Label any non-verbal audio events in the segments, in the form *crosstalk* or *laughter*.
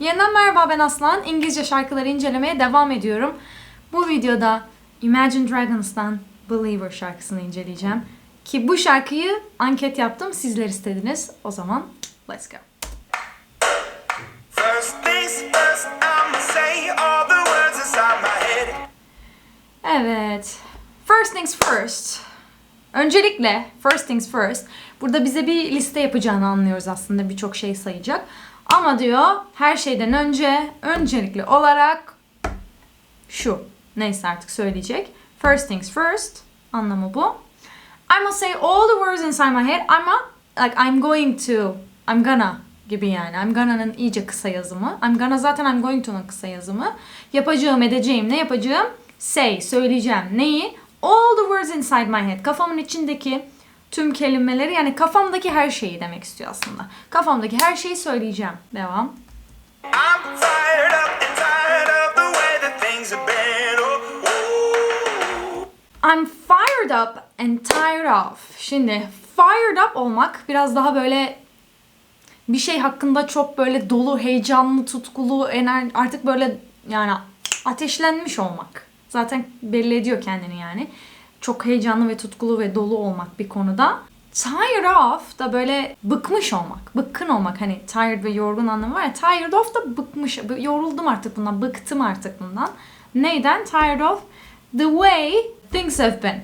Yeniden merhaba ben Aslan. İngilizce şarkıları incelemeye devam ediyorum. Bu videoda Imagine Dragons'tan Believer şarkısını inceleyeceğim. Ki bu şarkıyı anket yaptım. Sizler istediniz. O zaman let's go. First things first, I'ma say all the words inside my head. Evet. First things first. Öncelikle first things first. Burada bize bir liste yapacağını anlıyoruz aslında. Birçok şey sayacak. Ama diyor her şeyden önce öncelikli olarak şu. Neyse artık söyleyecek. First things first. Anlamı bu. I must say all the words inside my head. I'm not, like I'm going to, I'm gonna gibi yani. I'm gona'nın iyice kısa yazımı. I'm gonna zaten I'm going to'nun kısa yazımı. Yapacağım, edeceğim. Ne yapacağım? Say, söyleyeceğim. Neyi? All the words inside my head. Kafamın içindeki tüm kelimeleri yani kafamdaki her şeyi demek istiyor aslında. Kafamdaki her şeyi söyleyeceğim. Devam. I'm fired up and tired of the way that things have been. I'm fired up and tired of. Şimdi fired up olmak biraz daha böyle bir şey hakkında çok böyle dolu, heyecanlı, tutkulu, ener artık böyle yani ateşlenmiş olmak. Zaten belli ediyor kendini yani. Çok heyecanlı ve tutkulu ve dolu olmak bir konuda. Tired of da böyle bıkmış olmak, bıkkın olmak. Hani tired ve yorgun anlamı var ya. Tired of da bıkmış, yoruldum artık bundan, bıktım artık bundan. Neyden? Tired of the way things have been.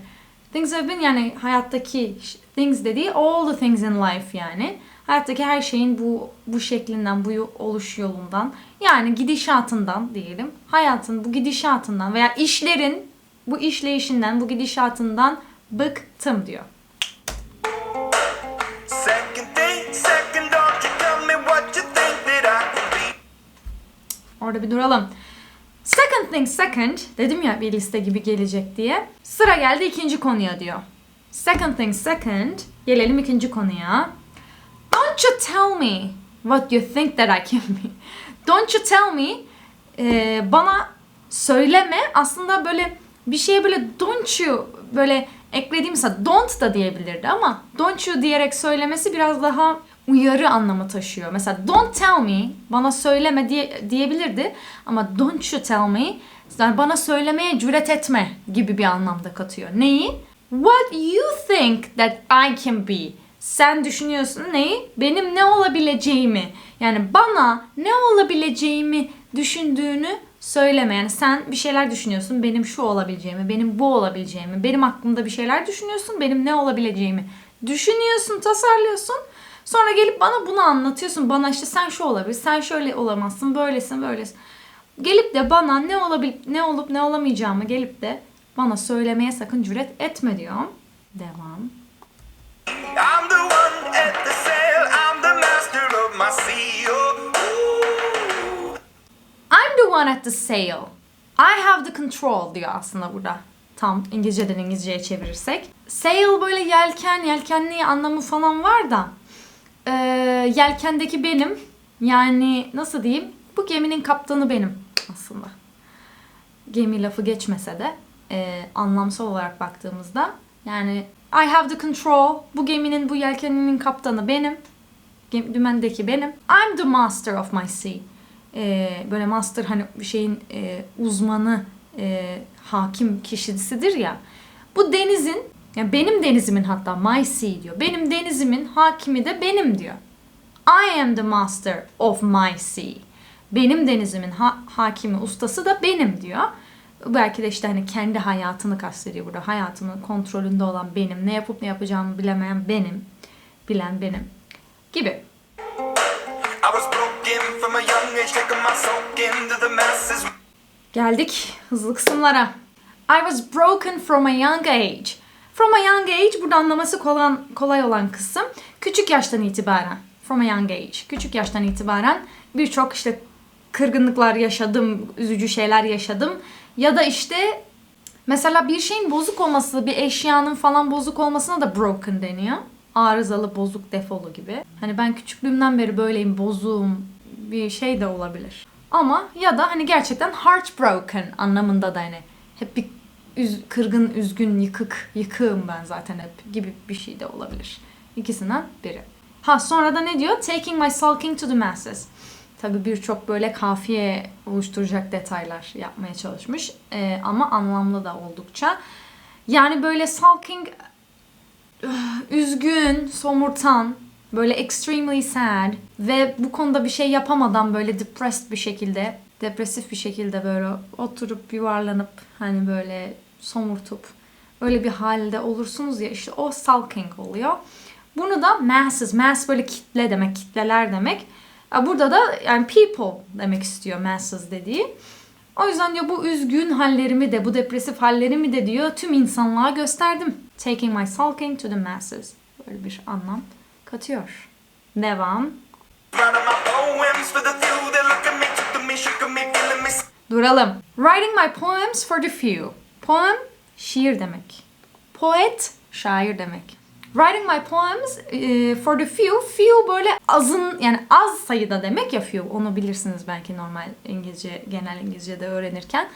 Things have been yani hayattaki things dediği all the things in life yani. Hayattaki her şeyin bu bu şeklinden, bu oluş yolundan yani gidişatından diyelim. Hayatın bu gidişatından veya işlerin bu işleyişinden, bu gidişatından bıktım diyor. Orada bir duralım. Second thing second dedim ya bir liste gibi gelecek diye. Sıra geldi ikinci konuya diyor. Second thing second gelelim ikinci konuya. Don't you tell me what you think that I can be. Don't you tell me e, bana söyleme aslında böyle bir şeye böyle don't you böyle eklediğimse don't da diyebilirdi ama don't you diyerek söylemesi biraz daha uyarı anlamı taşıyor. Mesela don't tell me bana söyleme diye, diyebilirdi ama don't you tell me yani bana söylemeye cüret etme gibi bir anlamda katıyor. Neyi? What you think that I can be. Sen düşünüyorsun neyi? Benim ne olabileceğimi. Yani bana ne olabileceğimi düşündüğünü söyleme. Yani sen bir şeyler düşünüyorsun. Benim şu olabileceğimi, benim bu olabileceğimi, benim hakkımda bir şeyler düşünüyorsun. Benim ne olabileceğimi düşünüyorsun, tasarlıyorsun. Sonra gelip bana bunu anlatıyorsun. Bana işte sen şu olabilir, sen şöyle olamazsın, böylesin, böylesin. Gelip de bana ne olabil ne olup ne olamayacağımı gelip de bana söylemeye sakın cüret etme diyor. Devam. I'm the one at the sail, I'm the master of my sea. I'm the one at the sail. I have the control diyor aslında burada. Tam İngilizceden İngilizceye çevirirsek. Sail böyle yelken, yelkenli anlamı falan var da. e, yelkendeki benim. Yani nasıl diyeyim? Bu geminin kaptanı benim aslında. Gemi lafı geçmese de e, anlamsal olarak baktığımızda yani I have the control. Bu geminin, bu yelkeninin kaptanı benim. Gem- Dümendeki benim. I'm the master of my sea. Ee, böyle master hani bir şeyin e, uzmanı, e, hakim kişisidir ya. Bu denizin, yani benim denizimin hatta my sea diyor. Benim denizimin hakimi de benim diyor. I am the master of my sea. Benim denizimin ha- hakimi, ustası da benim diyor. Belki de işte hani kendi hayatını kastediyor burada. Hayatımın kontrolünde olan benim. Ne yapıp ne yapacağımı bilemeyen benim. Bilen benim. Gibi. I was broken Geldik hızlı kısımlara. I was broken from a young age. From a young age burada anlaması kolay, kolay olan kısım. Küçük yaştan itibaren. From a young age. Küçük yaştan itibaren birçok işte kırgınlıklar yaşadım, üzücü şeyler yaşadım. Ya da işte mesela bir şeyin bozuk olması, bir eşyanın falan bozuk olmasına da broken deniyor. Arızalı, bozuk, defolu gibi. Hani ben küçüklüğümden beri böyleyim, bozuğum bir şey de olabilir. Ama ya da hani gerçekten heartbroken anlamında da hani hep bir üz- kırgın, üzgün, yıkık, yıkığım ben zaten hep gibi bir şey de olabilir. İkisinden biri. Ha sonra da ne diyor? Taking my sulking to the masses. Tabi birçok böyle kafiye oluşturacak detaylar yapmaya çalışmış. Ee, ama anlamlı da oldukça. Yani böyle sulking, *sighs* üzgün, somurtan, böyle extremely sad ve bu konuda bir şey yapamadan böyle depressed bir şekilde, depresif bir şekilde böyle oturup yuvarlanıp hani böyle somurtup öyle bir halde olursunuz ya işte o sulking oluyor. Bunu da masses, mass böyle kitle demek, kitleler demek. Burada da yani people demek istiyor masses dediği. O yüzden diyor bu üzgün hallerimi de, bu depresif hallerimi de diyor tüm insanlığa gösterdim. Taking my sulking to the masses. Böyle bir anlam katıyor. Devam. Duralım. Writing my poems for the few. Poem, şiir demek. Poet, şair demek. Writing my poems e, for the few. Few böyle azın yani az sayıda demek ya few. Onu bilirsiniz belki normal İngilizce, genel İngilizce'de öğrenirken.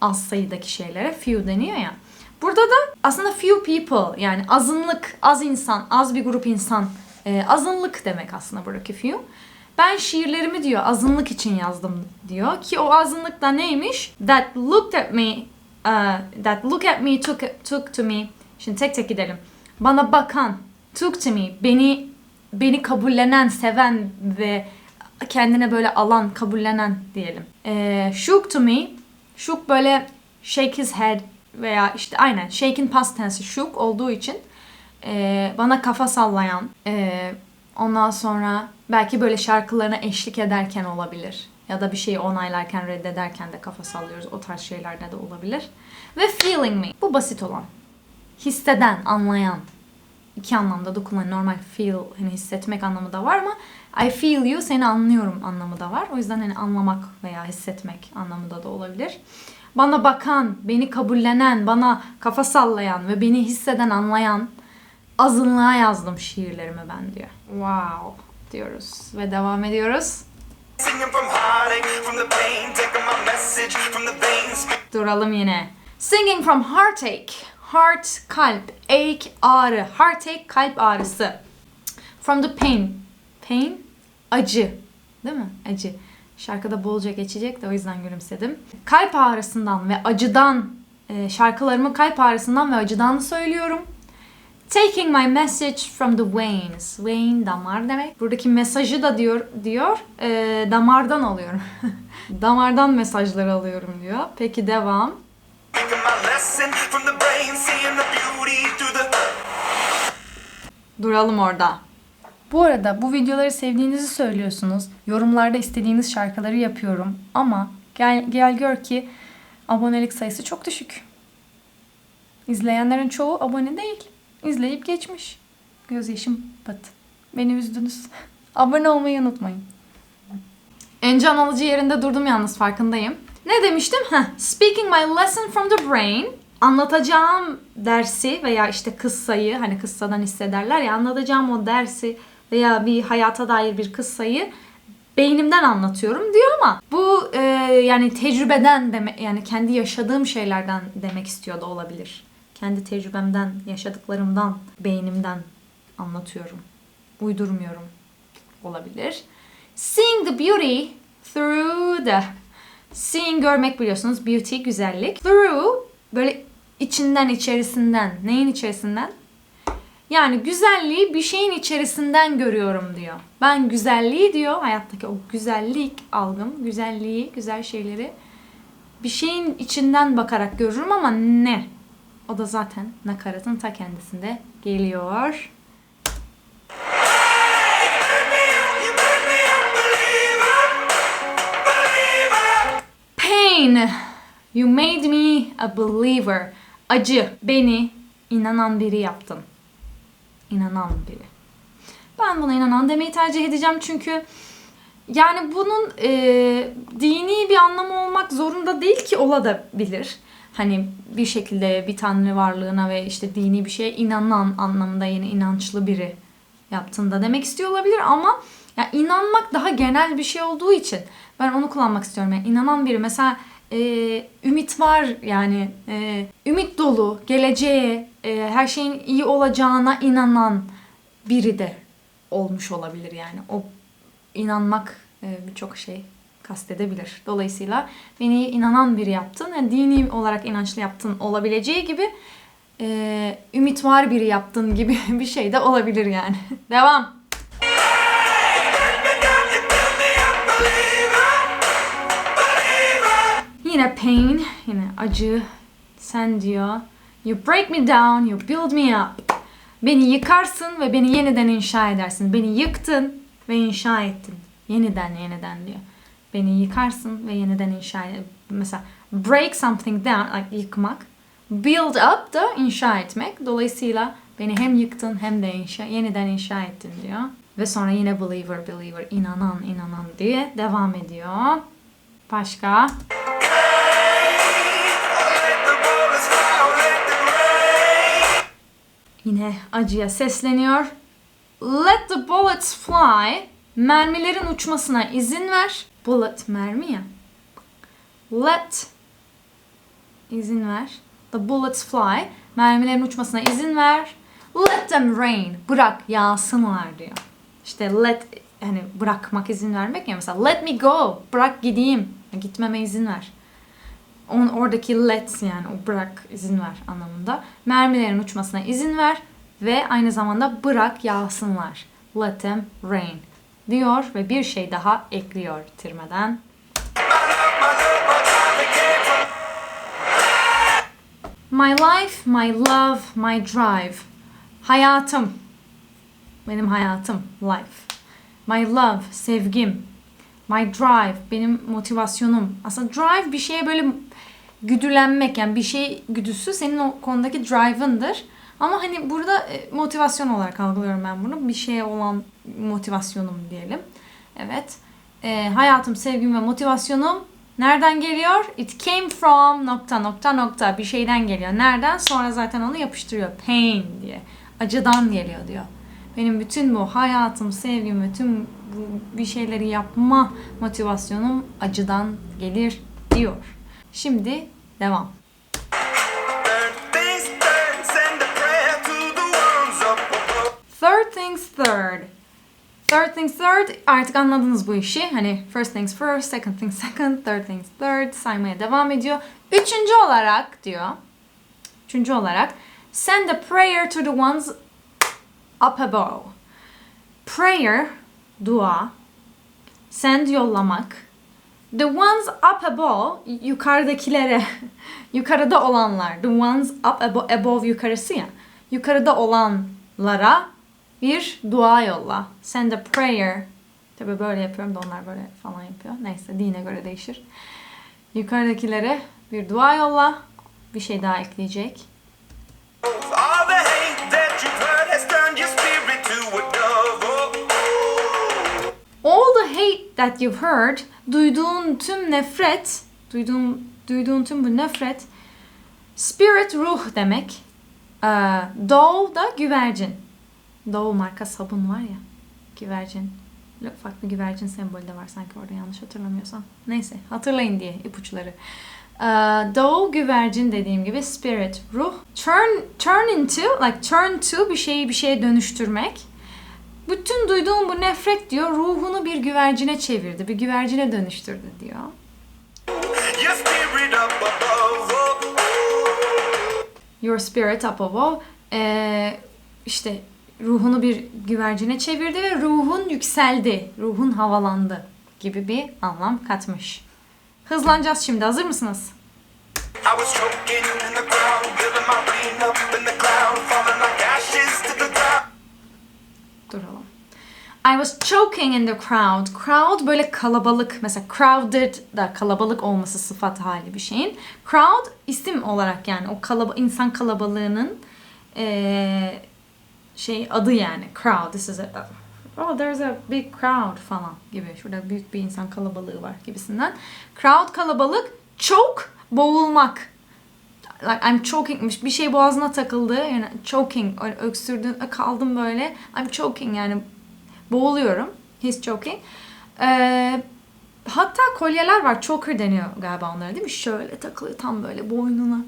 Az sayıdaki şeylere few deniyor ya. Burada da aslında few people yani azınlık, az insan, az bir grup insan. E, azınlık demek aslında buradaki few. Ben şiirlerimi diyor azınlık için yazdım diyor ki o azınlık da neymiş? That looked at me, uh, that look at me took took to me. Şimdi tek tek gidelim. Bana bakan, took to me, beni beni kabullenen, seven ve kendine böyle alan, kabullenen diyelim. Ee, shook to me, shook böyle shake his head veya işte aynen shake'in past tense shook olduğu için ee, bana kafa sallayan, ee, ondan sonra belki böyle şarkılarına eşlik ederken olabilir. Ya da bir şeyi onaylarken, reddederken de kafa sallıyoruz. O tarz şeylerde de olabilir. Ve feeling me. Bu basit olan. Hisseden, anlayan. İki anlamda da kullanılır. Normal feel, hani hissetmek anlamı da var ama I feel you, seni anlıyorum anlamı da var. O yüzden hani anlamak veya hissetmek anlamında da olabilir. Bana bakan, beni kabullenen, bana kafa sallayan ve beni hisseden, anlayan azınlığa yazdım şiirlerimi ben diyor. Wow diyoruz ve devam ediyoruz. Duralım yine. Singing from heartache. Heart, kalp. Ache, ağrı. Heartache, kalp ağrısı. From the pain. Pain, acı. Değil mi? Acı. Şarkıda bolca geçecek de o yüzden gülümsedim. Kalp ağrısından ve acıdan, e, şarkılarımı kalp ağrısından ve acıdan söylüyorum. Taking my message from the veins. Vein damar demek. Buradaki mesajı da diyor diyor e, damardan alıyorum. *laughs* damardan mesajları alıyorum diyor. Peki devam. Duralım orada. Bu arada bu videoları sevdiğinizi söylüyorsunuz. Yorumlarda istediğiniz şarkıları yapıyorum. Ama gel, gel gör ki abonelik sayısı çok düşük. İzleyenlerin çoğu abone değil. İzleyip geçmiş. Gözyaşım batı. Beni üzdünüz. *laughs* abone olmayı unutmayın. En can alıcı yerinde durdum yalnız farkındayım. Ne demiştim? Heh, speaking my lesson from the brain. Anlatacağım dersi veya işte kıssayı hani kıssadan hissederler ya anlatacağım o dersi veya bir hayata dair bir kıssayı beynimden anlatıyorum diyor ama bu e, yani tecrübeden deme yani kendi yaşadığım şeylerden demek istiyor da olabilir. Kendi tecrübemden, yaşadıklarımdan, beynimden anlatıyorum. Uydurmuyorum olabilir. Seeing the beauty through the Seeing görmek biliyorsunuz beauty güzellik. Through böyle içinden içerisinden. Neyin içerisinden? Yani güzelliği bir şeyin içerisinden görüyorum diyor. Ben güzelliği diyor hayattaki o güzellik algım, güzelliği, güzel şeyleri bir şeyin içinden bakarak görürüm ama ne? O da zaten nakaratın ta kendisinde geliyor. Pain. You made me a believer. Acı. Beni inanan biri yaptın. İnanan biri. Ben buna inanan demeyi tercih edeceğim çünkü yani bunun e, dini bir anlamı olmak zorunda değil ki olabilir. Hani bir şekilde bir tanrı varlığına ve işte dini bir şeye inanan anlamında yine inançlı biri yaptığında demek istiyor olabilir ama ya inanmak daha genel bir şey olduğu için ben onu kullanmak istiyorum. Yani inanan biri mesela e, ümit var yani e, ümit dolu geleceğe e, her şeyin iyi olacağına inanan biri de olmuş olabilir yani o inanmak e, birçok şey kastedebilir. Dolayısıyla beni inanan biri yaptın, yani dini olarak inançlı yaptın olabileceği gibi e, ümit var biri yaptın gibi *laughs* bir şey de olabilir yani. *laughs* Devam. Yine pain, yine acı. Sen diyor. You break me down, you build me up. Beni yıkarsın ve beni yeniden inşa edersin. Beni yıktın ve inşa ettin. Yeniden yeniden diyor. Beni yıkarsın ve yeniden inşa. Mesela break something down, like yıkmak. Build up da inşa etmek. Dolayısıyla beni hem yıktın hem de inşa, yeniden inşa ettin diyor. Ve sonra yine believer, believer, inanan, inanan diye devam ediyor. Başka? Yine acıya sesleniyor. Let the bullets fly. Mermilerin uçmasına izin ver. Bullet mermi ya. Let izin ver. The bullets fly. Mermilerin uçmasına izin ver. Let them rain. Bırak yağsınlar diyor. İşte let hani bırakmak izin vermek ya mesela let me go. Bırak gideyim. Gitmeme izin ver. On, oradaki let yani o bırak izin ver anlamında. Mermilerin uçmasına izin ver ve aynı zamanda bırak yağsınlar. Let them rain diyor ve bir şey daha ekliyor bitirmeden. My life, my love, my drive. Hayatım. Benim hayatım. Life. My love, sevgim. My drive, benim motivasyonum. Aslında drive bir şeye böyle güdülenmek yani bir şey güdüsü senin o konudaki drive'ındır. Ama hani burada e, motivasyon olarak algılıyorum ben bunu. Bir şeye olan motivasyonum diyelim. Evet. E, hayatım, sevgim ve motivasyonum nereden geliyor? It came from nokta nokta nokta bir şeyden geliyor. Nereden? Sonra zaten onu yapıştırıyor. Pain diye. Acıdan geliyor diyor. Benim bütün bu hayatım, sevgim ve tüm bu bir şeyleri yapma motivasyonum acıdan gelir diyor. Şimdi devam. Third things third. Third things third artık anladınız bu işi. Hani first things first, second things second, third things third saymaya devam ediyor. Üçüncü olarak diyor. Üçüncü olarak send a prayer to the ones up above. Prayer, dua. Send yollamak. The ones up above, yukarıdakilere, *laughs* yukarıda olanlar. The ones up above, above yukarısı ya. Yukarıda olanlara bir dua yolla. Send a prayer. Tabi böyle yapıyorum da onlar böyle falan yapıyor. Neyse dine göre değişir. Yukarıdakilere bir dua yolla. Bir şey daha ekleyecek. All the hate that you've heard duyduğun tüm nefret, duyduğun, duyduğun tüm bu nefret, spirit ruh demek. Ee, dove da güvercin. Dove marka sabun var ya, güvercin. Ufak bir güvercin sembolü de var sanki orada yanlış hatırlamıyorsam. Neyse hatırlayın diye ipuçları. Ee, dove güvercin dediğim gibi spirit ruh. Turn turn into like turn to bir şeyi bir şeye dönüştürmek. Bütün duyduğum bu nefret diyor ruhunu bir güvercine çevirdi. Bir güvercine dönüştürdü diyor. Your spirit up above. Oh, oh. Your spirit up above. Ee, işte ruhunu bir güvercine çevirdi ve ruhun yükseldi. Ruhun havalandı gibi bir anlam katmış. Hızlanacağız şimdi. Hazır mısınız? Duralım. I was choking in the crowd. Crowd böyle kalabalık. Mesela crowded da kalabalık olması sıfat hali bir şeyin. Crowd isim olarak yani o kalaba insan kalabalığının eee, şey adı yani. Crowd. This is a Oh, there's a big crowd falan gibi. Şurada büyük bir insan kalabalığı var gibisinden. Crowd kalabalık. Choke boğulmak. Like I'm choking bir şey boğazına takıldı yani choking öyle öksürdüm kaldım böyle I'm choking yani boğuluyorum he's choking Ee, hatta kolyeler var choker deniyor galiba onlara değil mi şöyle takılıyor tam böyle boynuna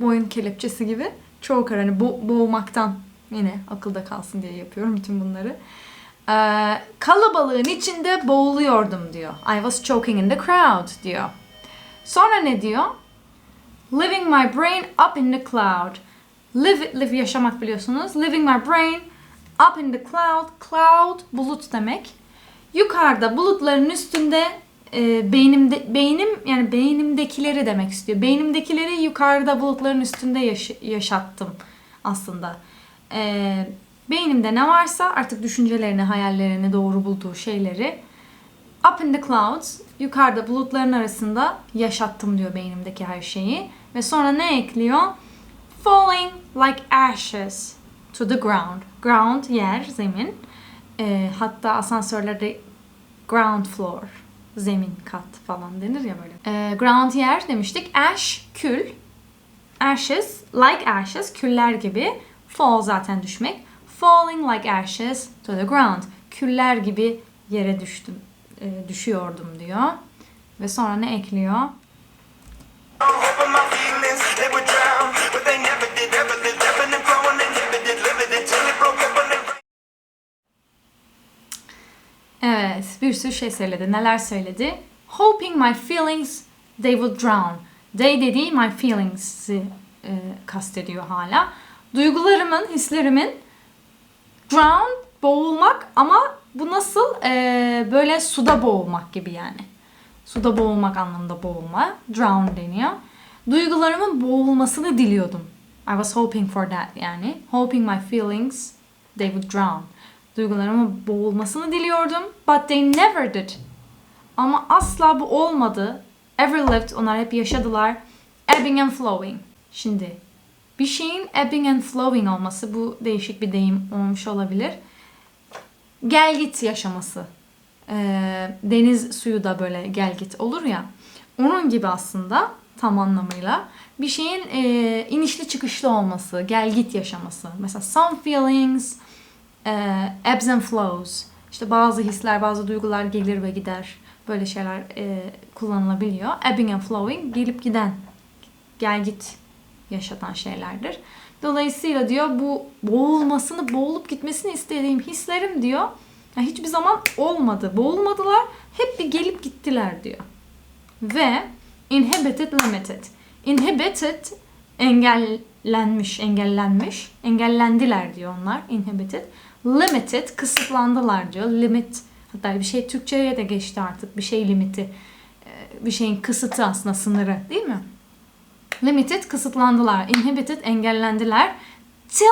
boyun kelepçesi gibi choker hani bo- boğmaktan yine akılda kalsın diye yapıyorum bütün bunları Ee, kalabalığın içinde boğuluyordum diyor. I was choking in the crowd diyor. Sonra ne diyor? Living my brain up in the cloud. Live, live yaşamak biliyorsunuz. Living my brain up in the cloud. Cloud bulut demek. Yukarıda bulutların üstünde e, beynimde beynim yani beynimdekileri demek istiyor. Beynimdekileri yukarıda bulutların üstünde yaş- yaşattım aslında. E, beynimde ne varsa artık düşüncelerini, hayallerini, doğru bulduğu şeyleri Up in the clouds, yukarıda bulutların arasında yaşattım diyor beynimdeki her şeyi. Ve sonra ne ekliyor? Falling like ashes to the ground. Ground, yer, zemin. Ee, hatta asansörlerde ground floor, zemin kat falan denir ya böyle. Ee, ground yer demiştik. Ash, kül. Ashes, like ashes, küller gibi. Fall zaten düşmek. Falling like ashes to the ground. Küller gibi yere düştüm, e, düşüyordum diyor. Ve sonra ne ekliyor? Evet, bir sürü şey söyledi. Neler söyledi? Hoping my feelings they would drown. They dediği my feelings'i e, kastediyor hala. Duygularımın, hislerimin drown, boğulmak ama bu nasıl? E, böyle suda boğulmak gibi yani. Suda boğulmak anlamında boğulma. Drown deniyor. Duygularımın boğulmasını diliyordum. I was hoping for that yani. Hoping my feelings they would drown. Duygularımın boğulmasını diliyordum. But they never did. Ama asla bu olmadı. Ever lived. Onlar hep yaşadılar. Ebbing and flowing. Şimdi bir şeyin ebbing and flowing olması bu değişik bir deyim olmuş olabilir. Gel git yaşaması. Ee, deniz suyu da böyle gel git olur ya. Onun gibi aslında tam anlamıyla bir şeyin e, inişli çıkışlı olması, gel git yaşaması. Mesela some feelings, e, ebbs and flows. İşte bazı hisler, bazı duygular gelir ve gider. Böyle şeyler e, kullanılabiliyor. Ebbing and flowing, gelip giden, gel git yaşatan şeylerdir. Dolayısıyla diyor bu boğulmasını, boğulup gitmesini istediğim hislerim diyor. ya hiçbir zaman olmadı. Boğulmadılar. Hep bir gelip gittiler diyor. Ve inhibited limited. Inhibited engellenmiş, engellenmiş. Engellendiler diyor onlar. Inhibited. Limited kısıtlandılar diyor. Limit hatta bir şey Türkçe'ye de geçti artık. Bir şey limiti. Ee, Bir şeyin kısıtı aslında sınırı değil mi? Limited kısıtlandılar. Inhibited engellendiler. Till,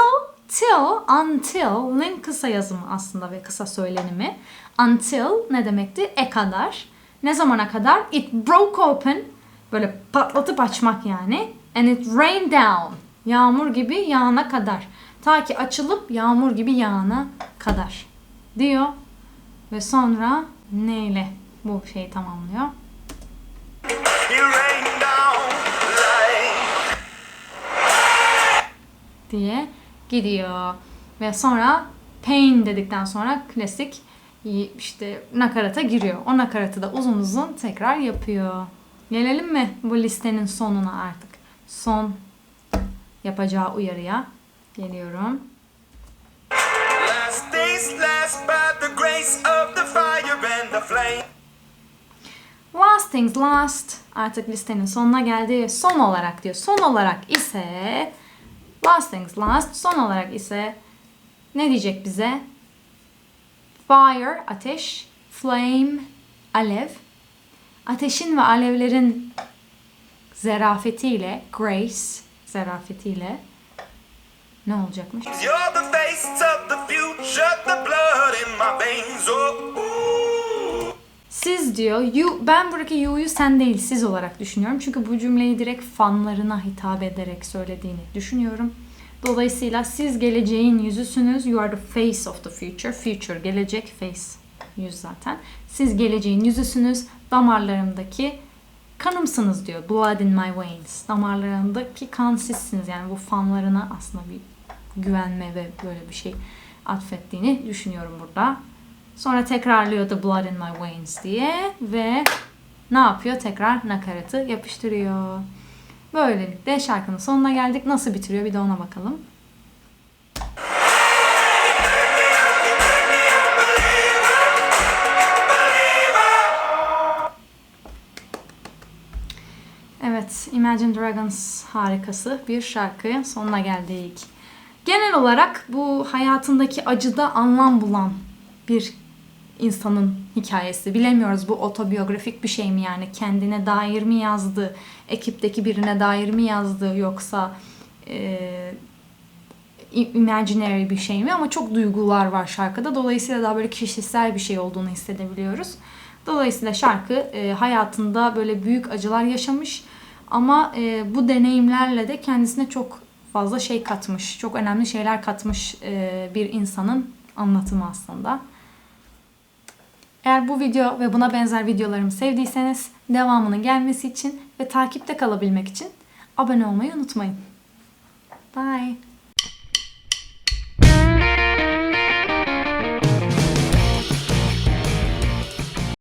till, until'nin kısa yazımı aslında ve kısa söylenimi. Until ne demekti? E kadar. Ne zamana kadar? It broke open. Böyle patlatıp açmak yani. And it rained down. Yağmur gibi yağana kadar. Ta ki açılıp yağmur gibi yağana kadar. Diyor. Ve sonra neyle bu şeyi tamamlıyor? It rained down like. Diye gidiyor. Ve sonra pain dedikten sonra klasik işte nakarata giriyor. O nakaratı da uzun uzun tekrar yapıyor. Gelelim mi bu listenin sonuna artık? Son yapacağı uyarıya geliyorum. Last days last by the grace of the fire and the flame. Last things last. Artık listenin sonuna geldi. Son olarak diyor. Son olarak ise last things last. Son olarak ise ne diyecek bize? Fire, ateş. Flame, alev. Ateşin ve alevlerin zerafetiyle, grace, zerafetiyle ne olacakmış? You're the face of the future, the blood in my veins. Oh. Siz diyor, you, ben buradaki you'yu sen değil siz olarak düşünüyorum. Çünkü bu cümleyi direkt fanlarına hitap ederek söylediğini düşünüyorum. Dolayısıyla siz geleceğin yüzüsünüz. You are the face of the future. Future, gelecek, face, yüz zaten. Siz geleceğin yüzüsünüz. Damarlarımdaki kanımsınız diyor. Blood in my veins. Damarlarımdaki kan sizsiniz. Yani bu fanlarına aslında bir güvenme ve böyle bir şey atfettiğini düşünüyorum burada. Sonra tekrarlıyor The Blood in My Veins diye ve ne yapıyor? Tekrar nakaratı yapıştırıyor. Böylelikle şarkının sonuna geldik. Nasıl bitiriyor bir de ona bakalım. Evet, Imagine Dragons harikası bir şarkı. Sonuna geldik. Genel olarak bu hayatındaki acıda anlam bulan bir insanın hikayesi. Bilemiyoruz bu otobiyografik bir şey mi yani kendine dair mi yazdı, ekipteki birine dair mi yazdı yoksa e, imaginary bir şey mi ama çok duygular var şarkıda. Dolayısıyla daha böyle kişisel bir şey olduğunu hissedebiliyoruz. Dolayısıyla şarkı e, hayatında böyle büyük acılar yaşamış ama e, bu deneyimlerle de kendisine çok fazla şey katmış, çok önemli şeyler katmış e, bir insanın anlatımı aslında. Eğer bu video ve buna benzer videolarımı sevdiyseniz devamının gelmesi için ve takipte kalabilmek için abone olmayı unutmayın. Bye.